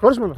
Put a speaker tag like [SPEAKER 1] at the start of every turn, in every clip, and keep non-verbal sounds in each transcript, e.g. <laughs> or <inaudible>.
[SPEAKER 1] Konuşma lan.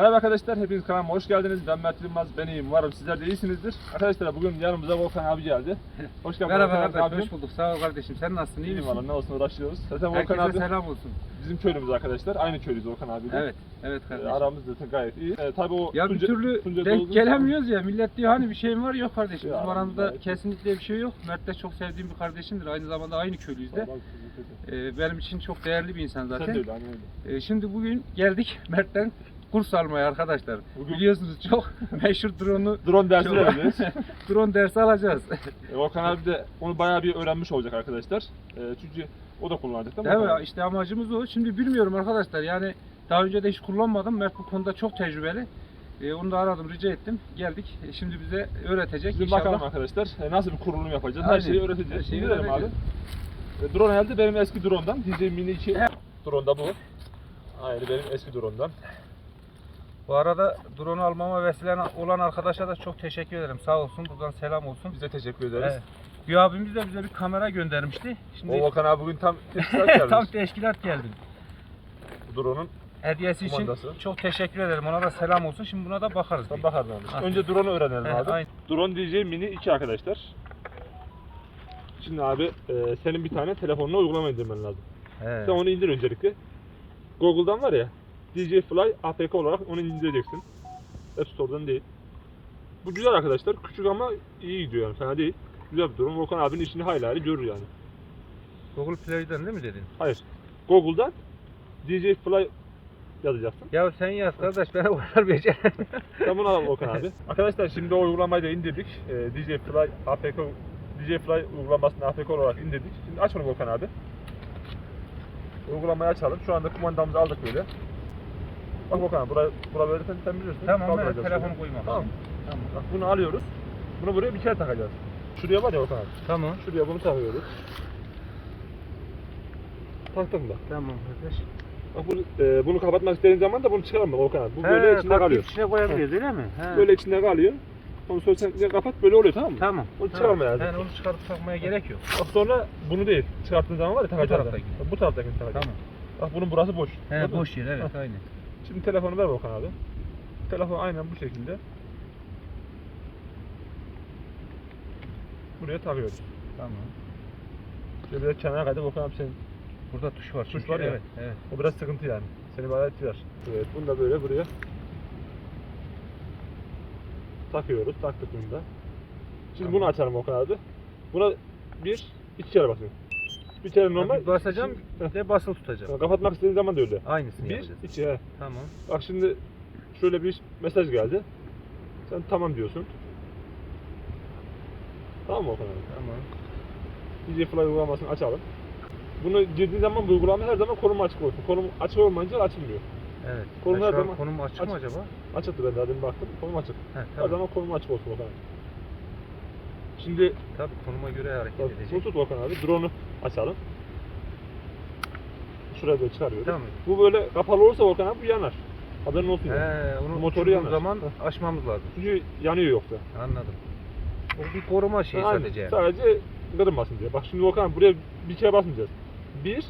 [SPEAKER 2] Merhaba arkadaşlar, hepiniz kanalıma hoş geldiniz. Ben Mert Yılmaz, ben iyiyim. Umarım sizler de iyisinizdir. Arkadaşlar bugün yanımıza Volkan abi geldi. Hoş geldin
[SPEAKER 3] Merhaba
[SPEAKER 2] Volkan abim.
[SPEAKER 3] hoş bulduk. Sağ ol kardeşim. Sen nasılsın? İyi
[SPEAKER 2] İyiyim
[SPEAKER 3] misin?
[SPEAKER 2] valla ne olsun uğraşıyoruz. Zaten Volkan
[SPEAKER 3] Herkese
[SPEAKER 2] abi
[SPEAKER 3] selam olsun.
[SPEAKER 2] bizim köylümüz arkadaşlar. Aynı köylüyüz Volkan abiyle.
[SPEAKER 3] Evet, evet
[SPEAKER 2] Ee,
[SPEAKER 3] kardeşim.
[SPEAKER 2] aramız zaten gayet iyi. Ee, tabii o
[SPEAKER 3] ya bir
[SPEAKER 2] Tunca-
[SPEAKER 3] türlü
[SPEAKER 2] Tunca
[SPEAKER 3] denk
[SPEAKER 2] Doğulu'nun-
[SPEAKER 3] gelemiyoruz ya. Millet diyor hani bir şeyim var yok kardeşim.
[SPEAKER 2] Ya,
[SPEAKER 3] Bizim aramızda
[SPEAKER 2] gayet
[SPEAKER 3] kesinlikle bir şey yok. Mert de çok sevdiğim bir kardeşimdir. Aynı zamanda aynı köylüyüz de. Ee, benim için çok değerli bir insan
[SPEAKER 2] Sen de
[SPEAKER 3] zaten.
[SPEAKER 2] öyle, aynen öyle.
[SPEAKER 3] Ee, şimdi bugün geldik <laughs> Mert'ten kurs almaya arkadaşlar.
[SPEAKER 2] Bugün-
[SPEAKER 3] Biliyorsunuz çok <laughs> meşhur drone'u
[SPEAKER 2] Drone dersi vereceğiz. <laughs>
[SPEAKER 3] drone dersi alacağız.
[SPEAKER 2] Ee, Volkan abi de onu bayağı bir öğrenmiş olacak arkadaşlar. Ee, çünkü o da kullanacak değil mi? Abi?
[SPEAKER 3] İşte amacımız o. Şimdi bilmiyorum arkadaşlar yani daha önce de hiç kullanmadım. Mert bu konuda çok tecrübeli. Ee, onu da aradım, rica ettim. Geldik. E, şimdi bize öğretecek
[SPEAKER 2] Şimdi
[SPEAKER 3] inşallah.
[SPEAKER 2] bakalım arkadaşlar e, nasıl bir kurulum yapacağız. Her
[SPEAKER 3] Aynen.
[SPEAKER 2] şeyi öğreteceğiz.
[SPEAKER 3] Her şeyi
[SPEAKER 2] gidelim abi.
[SPEAKER 3] öğreteceğiz.
[SPEAKER 2] E, drone elde benim eski drone'dan. DJ Mini 2 drone da bu. Aynı benim eski drone'dan.
[SPEAKER 3] Bu arada drone almama vesile olan arkadaşa da çok teşekkür ederim. Sağ olsun. Buradan selam olsun.
[SPEAKER 2] Bize teşekkür ederiz.
[SPEAKER 3] Evet. Bir abimiz de bize bir kamera göndermişti. Şimdi
[SPEAKER 2] O Volkan abi bugün tam <laughs> teşkilat gelmiş.
[SPEAKER 3] tam teşkilat geldi.
[SPEAKER 2] Bu drone'un
[SPEAKER 3] Hediyesi için
[SPEAKER 2] Kumandası.
[SPEAKER 3] çok teşekkür ederim. Ona da selam olsun. Şimdi buna da bakarız.
[SPEAKER 2] tam
[SPEAKER 3] bir.
[SPEAKER 2] bakarız abi. Önce drone'u öğrenelim
[SPEAKER 3] Evet,
[SPEAKER 2] abi.
[SPEAKER 3] aynen.
[SPEAKER 2] Drone DJ Mini 2 arkadaşlar. Şimdi abi e, senin bir tane telefonuna uygulama indirmen lazım.
[SPEAKER 3] He.
[SPEAKER 2] Sen onu indir öncelikle. Google'dan var ya DJ Fly APK olarak onu indireceksin. App Store'dan değil. Bu güzel arkadaşlar. Küçük ama iyi gidiyor yani. Fena değil. Güzel bir durum. Volkan abinin işini hayli hayli görür yani.
[SPEAKER 3] Google Play'den değil mi dedin?
[SPEAKER 2] Hayır. Google'dan DJ Fly yazacaksın.
[SPEAKER 3] Ya sen yaz kardeş ben o kadar beceremem.
[SPEAKER 2] Sen bunu al Volkan abi. <laughs> Arkadaşlar şimdi o uygulamayı da indirdik. Ee, DJ Fly APK DJ Fly uygulamasını APK olarak indirdik. Şimdi aç onu Volkan abi. Uygulamayı açalım. Şu anda kumandamızı aldık böyle. Bak abi, buraya, buraya böyle sen, sen bilirsin.
[SPEAKER 3] tamam ben telefonu
[SPEAKER 2] şöyle.
[SPEAKER 3] koymam.
[SPEAKER 2] Tamam.
[SPEAKER 3] Tamam.
[SPEAKER 2] Bak bunu alıyoruz. Bunu buraya bir kere takacağız. Şuraya var ya abi.
[SPEAKER 3] Tamam.
[SPEAKER 2] Şuraya bunu takıyoruz. Taktım da.
[SPEAKER 3] Tamam kardeş.
[SPEAKER 2] Bak bunu, e, bunu kapatmak istediğin zaman da bunu çıkarma abi. Bu böyle içinde kalıyor.
[SPEAKER 3] içine koyabiliyoruz öyle mi? He.
[SPEAKER 2] Böyle içinde kalıyor. Ondan sonra sen kapat böyle oluyor tamam mı?
[SPEAKER 3] Tamam.
[SPEAKER 2] Onu çıkarma lazım.
[SPEAKER 3] Yani onu çıkarıp takmaya gerek yok.
[SPEAKER 2] Bak sonra bunu değil. Çıkarttığın zaman var ya takacağız.
[SPEAKER 3] taraftaki.
[SPEAKER 2] Bu taraftaki takacağız.
[SPEAKER 3] Tamam.
[SPEAKER 2] Bak bunun burası boş.
[SPEAKER 3] He
[SPEAKER 2] Gördün mü?
[SPEAKER 3] boş yer evet aynen.
[SPEAKER 2] Şimdi telefonu ver Volkan abi. Telefon aynen bu şekilde. Buraya takıyoruz.
[SPEAKER 3] Tamam.
[SPEAKER 2] Şöyle biraz kenara kaydı Volkan abi senin.
[SPEAKER 3] Burada tuş var.
[SPEAKER 2] Tuş
[SPEAKER 3] çünkü.
[SPEAKER 2] var ya.
[SPEAKER 3] Evet. Evet.
[SPEAKER 2] O biraz sıkıntı yani. Seni bayağı etkiler. Evet bunu da böyle buraya takıyoruz. Taktık bunu da. Şimdi
[SPEAKER 3] Tamam.
[SPEAKER 2] bunu açalım Volkan abi. Buna bir, iki kere basıyorum. Bir kere normal.
[SPEAKER 3] Bir basacağım
[SPEAKER 2] Şimdi-
[SPEAKER 3] ve basılı tutacağım.
[SPEAKER 2] Kapatmak istediğin zaman da öyle.
[SPEAKER 3] Aynısını
[SPEAKER 2] Bir,
[SPEAKER 3] yapacağız.
[SPEAKER 2] iki he.
[SPEAKER 3] Tamam.
[SPEAKER 2] Bak şimdi şöyle bir mesaj geldi. Sen tamam diyorsun. Tamam mı Okan abi?
[SPEAKER 3] Tamam.
[SPEAKER 2] DJ Fly uygulamasını açalım. Bunu girdiğin zaman bu uygulama her zaman konum açık olsun. Konum açık olmayınca açılmıyor.
[SPEAKER 3] Evet.
[SPEAKER 2] Konum her zaman
[SPEAKER 3] konum açık mı
[SPEAKER 2] açık.
[SPEAKER 3] acaba?
[SPEAKER 2] Açıktı ben daha demin baktım. Konum açık.
[SPEAKER 3] He,
[SPEAKER 2] Her
[SPEAKER 3] tamam.
[SPEAKER 2] zaman konum açık olsun Okan abi. Şimdi
[SPEAKER 3] Tabii konuma göre hareket
[SPEAKER 2] bak,
[SPEAKER 3] edecek.
[SPEAKER 2] bunu tut Okan abi. Drone'u açalım. Şuraya böyle çıkarıyoruz.
[SPEAKER 3] Tamam.
[SPEAKER 2] Bu böyle kapalı olursa Okan abi bu yanar. Haberin olsun yani.
[SPEAKER 3] He, onu
[SPEAKER 2] Motoru yanar.
[SPEAKER 3] zaman açmamız lazım.
[SPEAKER 2] Çünkü yanıyor yoksa.
[SPEAKER 3] Anladım. O bir koruma şeyi
[SPEAKER 2] Aynen.
[SPEAKER 3] sadece. yani.
[SPEAKER 2] Sadece kırılmasın diye. Bak şimdi Volkan buraya bir kere basmayacağız. Bir,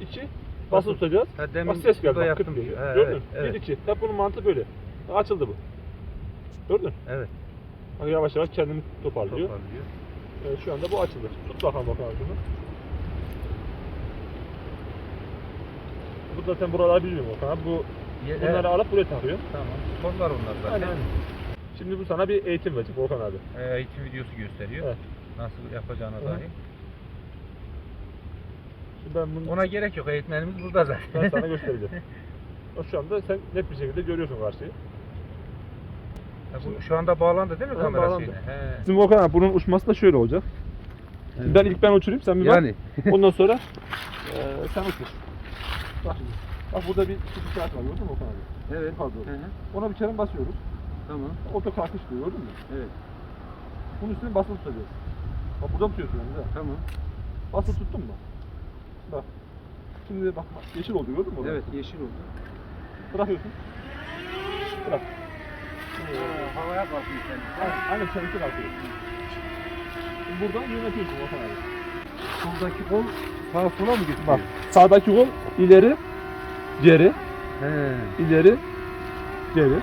[SPEAKER 2] iki, basılı
[SPEAKER 3] Basılı.
[SPEAKER 2] tutacağız.
[SPEAKER 3] Ha, demin
[SPEAKER 2] Bak ses geldi. Bak,
[SPEAKER 3] yaptım diyor. He,
[SPEAKER 2] Gördün mü?
[SPEAKER 3] evet.
[SPEAKER 2] Bir, iki. Hep bunun mantığı böyle. Açıldı bu. Gördün mü?
[SPEAKER 3] Evet.
[SPEAKER 2] Bak yavaş yavaş kendini toparlıyor.
[SPEAKER 3] Toparlıyor.
[SPEAKER 2] Evet, şu anda bu açıldı. Tut bakalım bakalım bunu. Bu zaten buraları bilmiyorum Volkan abi. Bu,
[SPEAKER 3] Ye-
[SPEAKER 2] bunları
[SPEAKER 3] evet,
[SPEAKER 2] alıp buraya takıyor.
[SPEAKER 3] Tamam. Sporlar onlar zaten.
[SPEAKER 2] Aynen. Şimdi bu sana bir eğitim verecek Volkan abi.
[SPEAKER 3] Ee, eğitim videosu gösteriyor.
[SPEAKER 2] Evet.
[SPEAKER 3] Nasıl yapacağına
[SPEAKER 2] Hı.
[SPEAKER 3] dair.
[SPEAKER 2] Şimdi ben bunu
[SPEAKER 3] Ona gerek yok. Eğitmenimiz burada zaten.
[SPEAKER 2] ben sana <laughs> göstereceğim. Bak şu anda sen net bir şekilde görüyorsun karşıyı.
[SPEAKER 3] Ha, bu şu anda bağlandı değil mi
[SPEAKER 2] Ha,
[SPEAKER 3] kamera
[SPEAKER 2] bağlandı.
[SPEAKER 3] şeyine? He.
[SPEAKER 2] Şimdi Volkan abi bunun uçması da şöyle olacak.
[SPEAKER 3] Evet.
[SPEAKER 2] Ben ilk ben uçurayım sen bir bak.
[SPEAKER 3] Yani. <laughs>
[SPEAKER 2] Ondan sonra eee sen uçur. Bak şimdi. Bak burada bir küçük kağıt var gördün mü Volkan abi?
[SPEAKER 3] Evet.
[SPEAKER 2] Pardon.
[SPEAKER 3] Hı hı.
[SPEAKER 2] Ona bir kere basıyoruz.
[SPEAKER 3] Tamam.
[SPEAKER 2] Oto kalkış diyor gördün mü?
[SPEAKER 3] Evet.
[SPEAKER 2] Bunun üstüne basılı tutacağız. Bak burada tutuyorsun yani. de.
[SPEAKER 3] Tamam.
[SPEAKER 2] Basılı tuttun mu? Bak. Şimdi bak bak, yeşil oldu gördün mü? orada?
[SPEAKER 3] Evet yeşil oldu.
[SPEAKER 2] Bırakıyorsun. Bırak.
[SPEAKER 3] Havaya kalkmış sen.
[SPEAKER 2] Aynen, çevikli kalkıyor. Buradan yönetiyorsun Volkan abi.
[SPEAKER 3] soldaki kol sağa sola mı gidiyor?
[SPEAKER 2] Bak sağdaki kol ileri, geri,
[SPEAKER 3] He.
[SPEAKER 2] ileri, geri.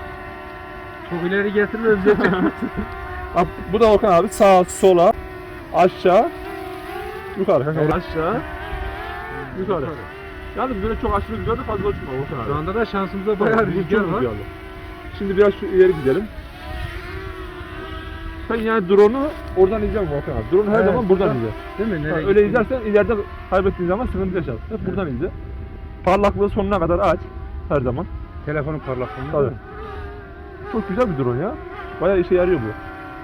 [SPEAKER 3] Çok ileri getirme bize. <laughs> <laughs>
[SPEAKER 2] Bak, bu da Okan abi sağ, sola, aşağı, yukarı. kanka.
[SPEAKER 3] Evet.
[SPEAKER 2] Aşağı, yukarı. Yalnız böyle çok aşırı rüzgarda fazla uçma Okan abi.
[SPEAKER 3] Şu anda da şansımıza
[SPEAKER 2] Bayağı rüzgar
[SPEAKER 3] var.
[SPEAKER 2] Şimdi biraz şu ileri gidelim. Sen yani drone'u oradan izleme Volkan abi. Drone'u her
[SPEAKER 3] Evet,
[SPEAKER 2] zaman buradan
[SPEAKER 3] buradan
[SPEAKER 2] izle.
[SPEAKER 3] Değil mi?
[SPEAKER 2] Ha,
[SPEAKER 3] Nereye
[SPEAKER 2] öyle
[SPEAKER 3] gittiğini-
[SPEAKER 2] izlersen ileride kaybettiğin zaman sıkıntı yaşarsın. Hep buradan izle. Parlaklığı sonuna kadar aç. Her zaman.
[SPEAKER 3] Telefonun parlaklığını.
[SPEAKER 2] Tabii. Çok güzel bir drone ya. Bayağı işe yarıyor bu.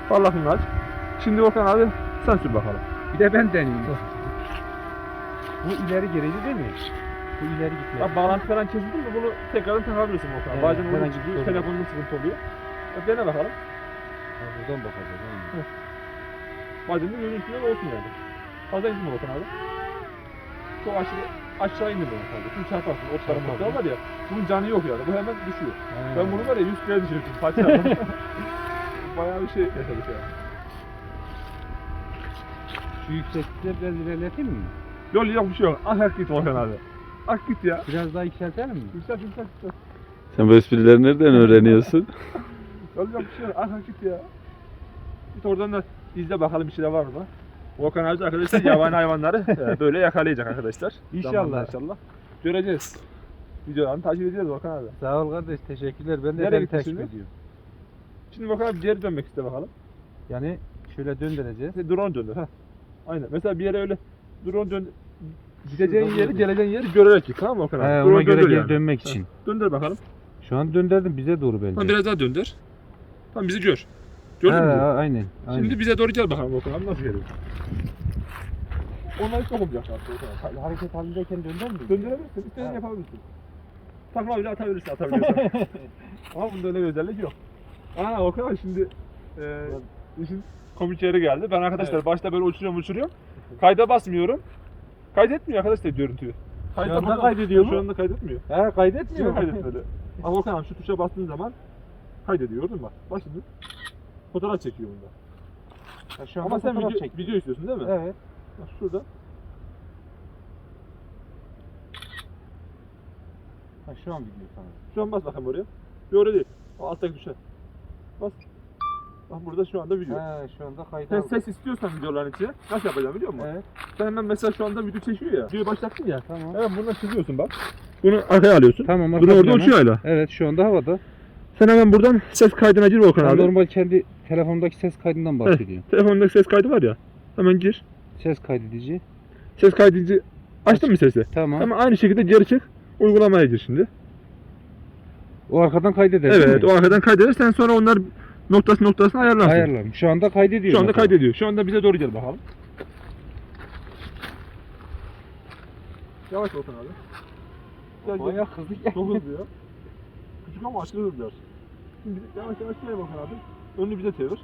[SPEAKER 2] Parlaklığını aç. Şimdi Volkan abi sen sür bakalım.
[SPEAKER 3] Bir de ben deneyeyim. Bu ileri gerici değil mi? Bu ileri gitme.
[SPEAKER 2] Ya bağlantı falan kesildi mi bunu tekrardan takabilirsin Volkan abi.
[SPEAKER 3] Evet,
[SPEAKER 2] Bazen onun
[SPEAKER 3] herhangi bir sorun yok.
[SPEAKER 2] telefonunda sıkıntı oluyor. Ya dene bakalım.
[SPEAKER 3] Ha, buradan bakacağız. aynen.
[SPEAKER 2] Bazen de görüntüler olsun yani. Fazla indirme Volkan abi. Çok aşırı aşağı indirme abi. Çünkü çarparsın. Otların motlar var ya. Bunun canı yok yani. Bu hemen düşüyor.
[SPEAKER 3] Ha.
[SPEAKER 2] Ben bunu var ya 100 kere düşürdüm. <laughs> Parçaladım. <laughs> Bayağı bir şey yaşadık yani.
[SPEAKER 3] Şu yükseklikte biraz ilerleteyim mi?
[SPEAKER 2] Yol yok bir şey yok. Ak git Volkan abi. Ak git ya.
[SPEAKER 3] Biraz daha yükseltelim mi?
[SPEAKER 2] Yüksel yüksel yüksel.
[SPEAKER 1] Sen bu esprileri nereden öğreniyorsun? <laughs>
[SPEAKER 2] Yok bir şey yok. Ak git ya. Git oradan da izle bakalım bir şeyler var mı? Volkan abi arkadaşlar <laughs> yabani hayvanları e, böyle yakalayacak arkadaşlar.
[SPEAKER 3] İnşallah.
[SPEAKER 2] İnşallah. Göreceğiz. Videolarını takip edeceğiz Volkan abi.
[SPEAKER 3] Sağ ol kardeş teşekkürler. Ben de
[SPEAKER 2] Nereye
[SPEAKER 3] seni takip
[SPEAKER 2] şimdi?
[SPEAKER 3] ediyorum.
[SPEAKER 2] Şimdi Volkan abi geri dönmek iste bakalım.
[SPEAKER 3] Yani şöyle döndüreceğiz.
[SPEAKER 2] İşte drone döndür. Ha. Aynen. Mesela bir yere öyle drone döndür. Gideceğin
[SPEAKER 3] Şuradan
[SPEAKER 2] yeri, geleceğin yeri görerek git tamam mı Volkan abi?
[SPEAKER 3] He, ona göre
[SPEAKER 2] döndür
[SPEAKER 3] geri
[SPEAKER 2] yani.
[SPEAKER 3] dönmek
[SPEAKER 2] Ha.
[SPEAKER 3] için.
[SPEAKER 2] Döndür bakalım.
[SPEAKER 3] Şu an döndürdüm bize doğru bence.
[SPEAKER 2] Tamam biraz daha döndür. Tamam bizi gör. Gördün
[SPEAKER 3] He,
[SPEAKER 2] mü?
[SPEAKER 3] Aynen. aynen.
[SPEAKER 2] Şimdi bize doğru gel bakalım Volkan abi nasıl geliyor? Onlar hiç dokunmayacaklar. Volkan abi.
[SPEAKER 3] hareket halindeyken dönder mi?
[SPEAKER 2] Döndürebilirsin, istediğini
[SPEAKER 3] Ha.
[SPEAKER 2] yapabilirsin. Takla bile atabilirsin, atabiliyorsan. <laughs> Ama bunda öyle bir özellik yok. Aa Volkan abi şimdi e, işin komik yeri geldi. Ben arkadaşlar başta böyle uçuruyorum uçuruyorum. Kayda basmıyorum. Kaydetmiyor arkadaşlar görüntüyü. Kayda
[SPEAKER 3] anda kaydediyor mu?
[SPEAKER 2] Şu anda kaydetmiyor.
[SPEAKER 3] He
[SPEAKER 2] Şimdi
[SPEAKER 3] kaydetmiyor.
[SPEAKER 2] kaydetmedi. Ama abi şu tuşa bastığın zaman kaydediyor gördün mü bak. Bak şimdi. Fotoğraf çekiyor bunda.
[SPEAKER 3] Ha, Şu
[SPEAKER 2] Ama
[SPEAKER 3] anda
[SPEAKER 2] sen
[SPEAKER 3] fotoğraf
[SPEAKER 2] video,
[SPEAKER 3] çek.
[SPEAKER 2] video istiyorsun değil mi?
[SPEAKER 3] Evet.
[SPEAKER 2] Bak şurada.
[SPEAKER 3] Ha, şu an gidiyor sana.
[SPEAKER 2] Şu an bas bakalım oraya. Bir oraya değil. O alttaki tuşa. Bas. Bak burada şu anda video.
[SPEAKER 3] He şu anda kaydı
[SPEAKER 2] Sen ses istiyorsan videoların içine nasıl yapacağım biliyor musun?
[SPEAKER 3] Evet.
[SPEAKER 2] Sen hemen mesela şu anda video çekiyor ya. Videoyu başlattın ya.
[SPEAKER 3] Tamam.
[SPEAKER 2] Hemen buradan çiziyorsun bak. Bunu arkaya alıyorsun.
[SPEAKER 3] Tamam.
[SPEAKER 2] Bunu orada uçuyor hala.
[SPEAKER 3] Evet şu anda havada.
[SPEAKER 2] Sen hemen buradan ses kaydına gir Volkan abi.
[SPEAKER 3] normal kendi telefondaki ses kaydından bahsediyor.
[SPEAKER 2] Telefondaki ses kaydı var ya. Hemen gir.
[SPEAKER 3] Ses kaydedici.
[SPEAKER 2] Ses kaydedici açtın mı sesi?
[SPEAKER 3] Tamam.
[SPEAKER 2] Hemen aynı şekilde geri çık. Uygulamaya gir şimdi.
[SPEAKER 3] O arkadan kaydeder
[SPEAKER 2] Evet o arkadan kaydeder. Sen sonra onlar noktası noktasını ayarlarsın.
[SPEAKER 3] Ayarlarım. Şu anda kaydediyor.
[SPEAKER 2] Şu anda
[SPEAKER 3] mesela.
[SPEAKER 2] kaydediyor. Şu anda bize doğru gel bakalım. Yavaş Volkan abi. Gel.
[SPEAKER 3] Bayağı hızlı gel.
[SPEAKER 2] Çok hızlı ya. Küçük ama aşırı hızlı. Şimdi yavaş yavaş gel Volkan abi. Önünü bize çevir.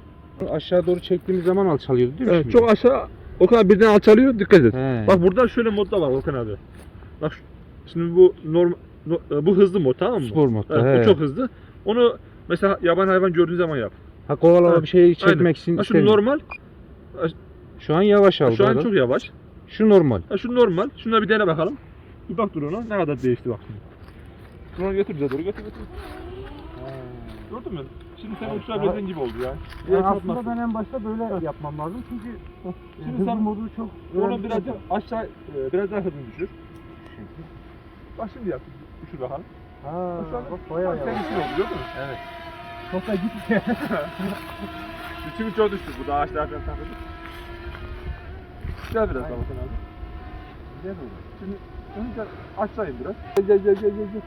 [SPEAKER 3] Aşağı doğru çektiğimiz zaman alçalıyordu değil mi?
[SPEAKER 2] Evet,
[SPEAKER 3] şimdi?
[SPEAKER 2] çok aşağı Volkan abi birden alçalıyor dikkat et.
[SPEAKER 3] He.
[SPEAKER 2] Bak burada şöyle modda var Volkan abi. Bak şimdi bu normal bu hızlı mod tamam mı?
[SPEAKER 3] Spor modda.
[SPEAKER 2] Evet,
[SPEAKER 3] he.
[SPEAKER 2] bu çok hızlı. Onu mesela yaban hayvan gördüğün zaman yap.
[SPEAKER 3] Ha kovalama bir şey çekmek
[SPEAKER 2] aynen.
[SPEAKER 3] için
[SPEAKER 2] Ha, şu
[SPEAKER 3] istemiyorum.
[SPEAKER 2] normal,
[SPEAKER 3] Şu an yavaş aldı.
[SPEAKER 2] şu an çok yavaş.
[SPEAKER 3] Şu normal.
[SPEAKER 2] Ha, şu normal. Şuna bir dene bakalım. Bir bak drone'a ne kadar değişti bak şimdi. Drone'u götür bize doğru götür götür. Gördün mü? Şimdi sen uçurabildiğin gibi oldu ya.
[SPEAKER 3] Yani
[SPEAKER 2] Diğer
[SPEAKER 3] aslında ben en başta böyle yapmam lazım çünkü
[SPEAKER 2] Şimdi
[SPEAKER 3] hızlı
[SPEAKER 2] sen
[SPEAKER 3] modu çok
[SPEAKER 2] Onu
[SPEAKER 3] önemli.
[SPEAKER 2] birazcık aşağı, e, biraz daha hızını düşür. Bak şimdi yap. Düşür bakalım.
[SPEAKER 3] Ha,
[SPEAKER 2] Bak
[SPEAKER 3] bayağı
[SPEAKER 2] sen
[SPEAKER 3] yavaş.
[SPEAKER 2] düşür oldu gördün mü?
[SPEAKER 3] Evet. Çok da git.
[SPEAKER 2] Çünkü çok düştü. Bu da ağaçlar falan takıldı. Gel biraz
[SPEAKER 3] Aynen.
[SPEAKER 2] bakın abi.
[SPEAKER 3] Güzel oldu.
[SPEAKER 2] Şimdi önce aşağı in biraz. Gel gel gel gel gel. gel.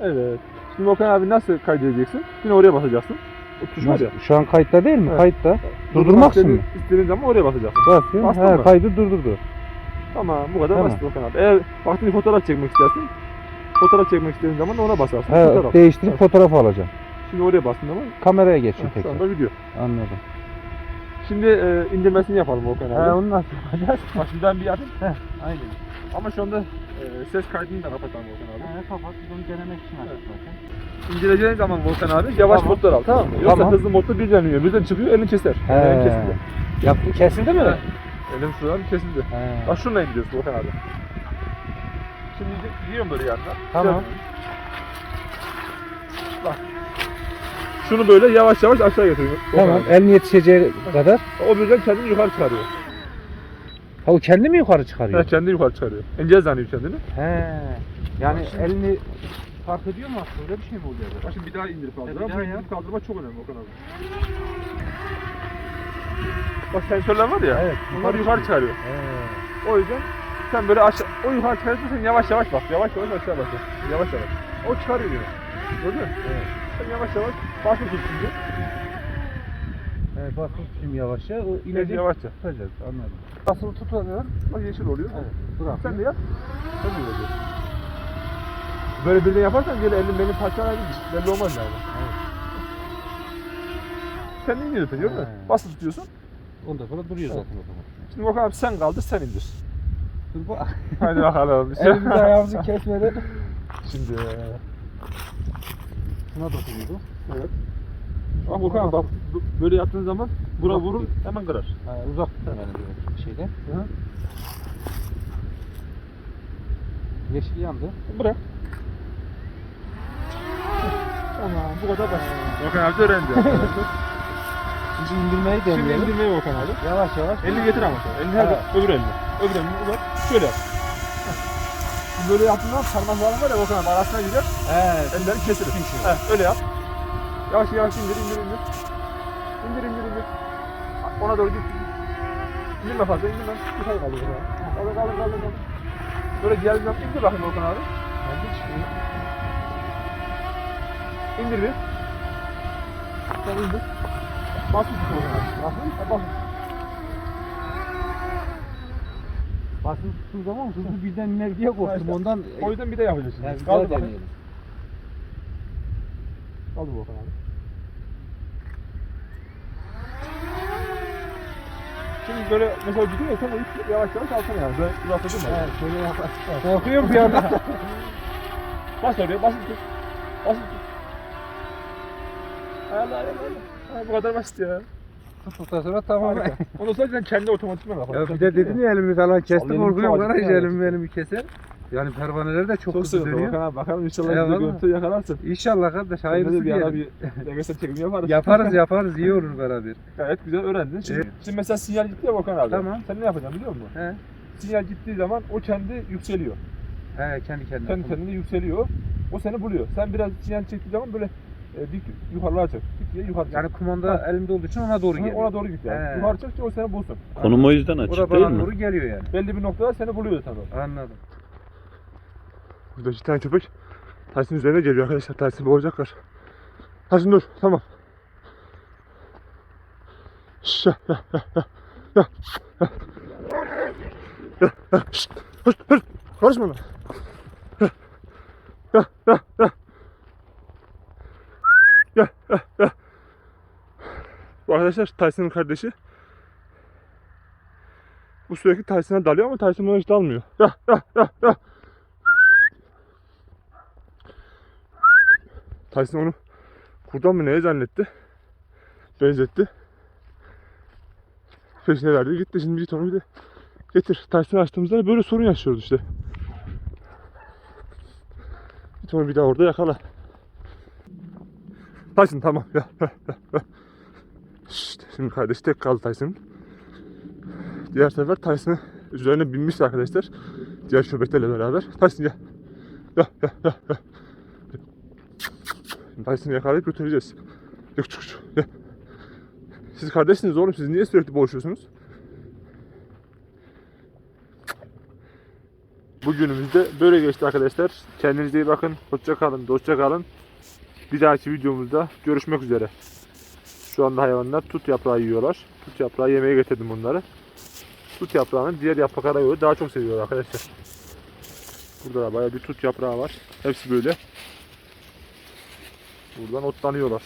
[SPEAKER 2] Evet. Şimdi Okan abi nasıl kaydedeceksin? Yine oraya basacaksın. O tuş var ya.
[SPEAKER 3] Şu an kayıtta değil mi?
[SPEAKER 2] Evet.
[SPEAKER 3] Kayıtta. Durdurmak için mi?
[SPEAKER 2] istediğin, zaman oraya basacaksın.
[SPEAKER 3] Basıyorum.
[SPEAKER 2] Bastın
[SPEAKER 3] Ha,
[SPEAKER 2] mı?
[SPEAKER 3] kaydı durdurdu.
[SPEAKER 2] Tamam bu kadar
[SPEAKER 3] Tamam.
[SPEAKER 2] basit Okan abi. Eğer vaktini fotoğraf çekmek istersin, fotoğraf çekmek istediğin zaman ona basarsın.
[SPEAKER 3] Ha,
[SPEAKER 2] fotoğraf.
[SPEAKER 3] değiştirip
[SPEAKER 2] Evet.
[SPEAKER 3] fotoğraf alacağım.
[SPEAKER 2] Şimdi oraya bastın ama
[SPEAKER 3] Kameraya geçin
[SPEAKER 2] şu
[SPEAKER 3] tekrar.
[SPEAKER 2] anda video.
[SPEAKER 3] Anladım.
[SPEAKER 2] Şimdi e, indirmesini yapalım Okan abi.
[SPEAKER 3] Ha, onu nasıl yapacağız? <laughs>
[SPEAKER 2] Ben bir yapayım.
[SPEAKER 3] Aynen.
[SPEAKER 2] Ama şu anda e, ses kaydını da kapatalım Volkan abi.
[SPEAKER 3] Ha, kapat. Biz onu denemek için
[SPEAKER 2] Evet.
[SPEAKER 3] zaten.
[SPEAKER 2] İndireceğin zaman Volkan abi yavaş
[SPEAKER 3] Tamam.
[SPEAKER 2] modlar al tamam mı? Yoksa
[SPEAKER 3] Tamam.
[SPEAKER 2] hızlı modda birden iniyor. Birden çıkıyor elin keser.
[SPEAKER 3] He.
[SPEAKER 2] Elin kesildi.
[SPEAKER 3] Yaptı kesildi mi?
[SPEAKER 2] Elim şuradan kesildi.
[SPEAKER 3] He.
[SPEAKER 2] Bak şununla indiriyorsun Volkan abi. Şimdi yiyorum böyle yandan.
[SPEAKER 3] Tamam.
[SPEAKER 2] Bak. Şunu böyle yavaş yavaş aşağı getiriyorum. Volkan
[SPEAKER 3] Tamam.
[SPEAKER 2] abi.
[SPEAKER 3] Elin yetişeceği kadar.
[SPEAKER 2] O birden kendini yukarı çıkarıyor.
[SPEAKER 3] Ha o kendi mi yukarı çıkarıyor?
[SPEAKER 2] Evet kendini yukarı çıkarıyor. İnce zannediyor kendini.
[SPEAKER 3] He. Yani elini fark ediyor mu aslında? Öyle bir şey mi oluyor?
[SPEAKER 2] Bak şimdi bir daha indirip
[SPEAKER 3] bir
[SPEAKER 2] kaldırma.
[SPEAKER 3] daha
[SPEAKER 2] Bu indirip kaldırma çok önemli Volkan abi. Bak sensörler var ya.
[SPEAKER 3] Evet.
[SPEAKER 2] Bunlar yukarı çıkarıyor.
[SPEAKER 3] He.
[SPEAKER 2] O yüzden sen böyle aşağı, o yukarı çıkarırsa sen yavaş yavaş bak. Yavaş yavaş aşağı bak. Yavaş yavaş. O çıkarıyor yine. Gördün mü?
[SPEAKER 3] Evet.
[SPEAKER 2] Sen yavaş yavaş basma tut şimdi.
[SPEAKER 3] Evet bak tutayım yavaşça. O
[SPEAKER 2] İnecek yavaşça.
[SPEAKER 3] tutacağız. Anladım.
[SPEAKER 2] Basılı tutuyor. Bak yeşil oluyor.
[SPEAKER 3] Evet. Bırak.
[SPEAKER 2] Sen de yap. Sen de yap. Böyle birden yaparsan geri elin benim parçalar belli olmaz yani.
[SPEAKER 3] Evet.
[SPEAKER 2] Sen de indiriyorsun gördün mü? Basılı tutuyorsun.
[SPEAKER 3] Ondan sonra duruyor zaten o zaman.
[SPEAKER 2] Şimdi bakalım abi sen kaldır sen indir.
[SPEAKER 3] Dur bak. <laughs>
[SPEAKER 2] Hadi bakalım. <laughs>
[SPEAKER 3] Elimizi ayağımızı kesmeden.
[SPEAKER 2] Şimdi.
[SPEAKER 3] Şuna dokunuyordu.
[SPEAKER 2] Evet. Volkan abi bak böyle yaptığın zaman bura vurur hemen kırar.
[SPEAKER 3] Ha, uzak yani bir şeyden.
[SPEAKER 2] Hı.
[SPEAKER 3] Yeşil yandı.
[SPEAKER 2] Bırak. Tamam bu kadar basit. Volkan abi öğrendi. <laughs>
[SPEAKER 3] Şimdi indirmeyi
[SPEAKER 2] Şimdi
[SPEAKER 3] deneyelim.
[SPEAKER 2] indirmeyi Volkan abi.
[SPEAKER 3] Yavaş yavaş.
[SPEAKER 2] Elini getir ama sen. Elini
[SPEAKER 3] Evet.
[SPEAKER 2] öbür eline. Öbür elini uzat. Şöyle yap. Şimdi Böyle yaptığında parmakların var ya Volkan abi arasına girer.
[SPEAKER 3] Evet.
[SPEAKER 2] Ellerini kesilir. Heh, öyle yap. Yavaş yavaş indir indir indir. İndir indir indir. Ona doğru git. İndirme fazla indirme. Yukarı kaldır. Kaldır kaldır kaldır kaldır. Böyle geldiğinden indir bakayım Volkan abi. İndir bir. Sen indir. Bas tut Volkan abi. Bas. Bas.
[SPEAKER 3] Basın tuttuğum zaman hızlı birden iner diye korktum
[SPEAKER 2] işte.
[SPEAKER 3] ondan.
[SPEAKER 2] O yüzden bir de şimdi.
[SPEAKER 3] Yani
[SPEAKER 2] bakayım.
[SPEAKER 3] deneyelim.
[SPEAKER 2] Kaldır Volkan abi. Şimdi böyle mesela gidiyor ya sen o ipi yavaş yavaş alsana yani. Böyle uzatladın mı?
[SPEAKER 3] Evet, şöyle yaparsın. Korkuyorum bir anda.
[SPEAKER 2] Bas oraya basit tut. Basit tut. Ayarla ayarla ayarla. Ha, bu kadar basit ya.
[SPEAKER 3] Tuttuktan sonra tamam.
[SPEAKER 2] Harika. Ondan sonra sen kendi otomatikman bak.
[SPEAKER 3] Ya bir de dedin ya elimi falan kestim garaj
[SPEAKER 2] çok acıdı
[SPEAKER 3] elimi elimi keser. Yani pervaneler de çok,
[SPEAKER 2] Çok
[SPEAKER 3] hızlı dönüyor.
[SPEAKER 2] Bakan abi bakalım inşallah
[SPEAKER 3] Eyvallah.
[SPEAKER 2] bir görüntü yakalarsın.
[SPEAKER 3] İnşallah kardeş
[SPEAKER 2] Hayırlısı bir ara bir degesel çekim yaparız.
[SPEAKER 3] Yaparız <laughs> yaparız iyi olur beraber.
[SPEAKER 2] Gayet güzel öğrendin. Şimdi,
[SPEAKER 3] Evet.
[SPEAKER 2] şimdi mesela sinyal gitti ya Bakan abi.
[SPEAKER 3] Tamam.
[SPEAKER 2] Sen ne yapacaksın biliyor musun?
[SPEAKER 3] He.
[SPEAKER 2] Sinyal gittiği zaman o kendi yükseliyor.
[SPEAKER 3] He kendi kendine.
[SPEAKER 2] Kendi kendine yükseliyor. O seni buluyor. Sen biraz sinyal çektiği zaman böyle e, dik yukarılara çek. Dik diye yukarı çek.
[SPEAKER 3] Yani kumanda elimde olduğu için ona doğru
[SPEAKER 2] Ona-
[SPEAKER 3] geliyor.
[SPEAKER 2] Ona doğru git yani.
[SPEAKER 3] He.
[SPEAKER 2] Yukarı çek ki o seni bulsun.
[SPEAKER 1] Konum o yüzden açık
[SPEAKER 3] da
[SPEAKER 1] değil
[SPEAKER 3] bana
[SPEAKER 1] mi?
[SPEAKER 3] doğru geliyor yani.
[SPEAKER 2] Belli bir noktada seni buluyor o.
[SPEAKER 3] Anladım.
[SPEAKER 2] Burada iki tane köpek Tyson üzerine geliyor arkadaşlar. Tyson boğacaklar. Tyson dur. Tamam. Şşş, ya, ya, ya, ya, ya, ya. Ya, ya, şşt, hırt, hırt. Karışma lan. Ya, ya, ya, ya. Bu arkadaşlar Tyson'ın kardeşi. Bu sürekli Tyson'a dalıyor ama Tyson buna hiç dalmıyor. Ya, ya, ya, ya. Tyson onu kurdan mı neye zannetti? Benzetti. Peşine verdi gitti. Şimdi bir onu bir de getir. Tyson açtığımızda böyle sorun yaşıyoruz işte. Bir tonu bir daha orada yakala. Tyson tamam. Ya. <laughs> Şşt, şimdi kardeş tek kaldı Tyson'ın. Diğer sefer Tyson'ın üzerine binmiş arkadaşlar. Diğer köpeklerle beraber. Tyson gel. Ya ya ya ya. Şimdi Tyson'ı yakalayıp götüreceğiz. Yok çık çık. Siz kardeşsiniz oğlum. Siz niye sürekli boğuşuyorsunuz? Bugünümüzde böyle geçti arkadaşlar. Kendinize iyi bakın. Hoşça kalın. Dostça kalın. Bir dahaki videomuzda görüşmek üzere. Şu anda hayvanlar tut yaprağı yiyorlar. Tut yaprağı yemeye getirdim onları. Tut yaprağını diğer yapraklara göre daha çok seviyorlar arkadaşlar. Burada da bayağı bir tut yaprağı var. Hepsi böyle. Buradan otlanıyorlar.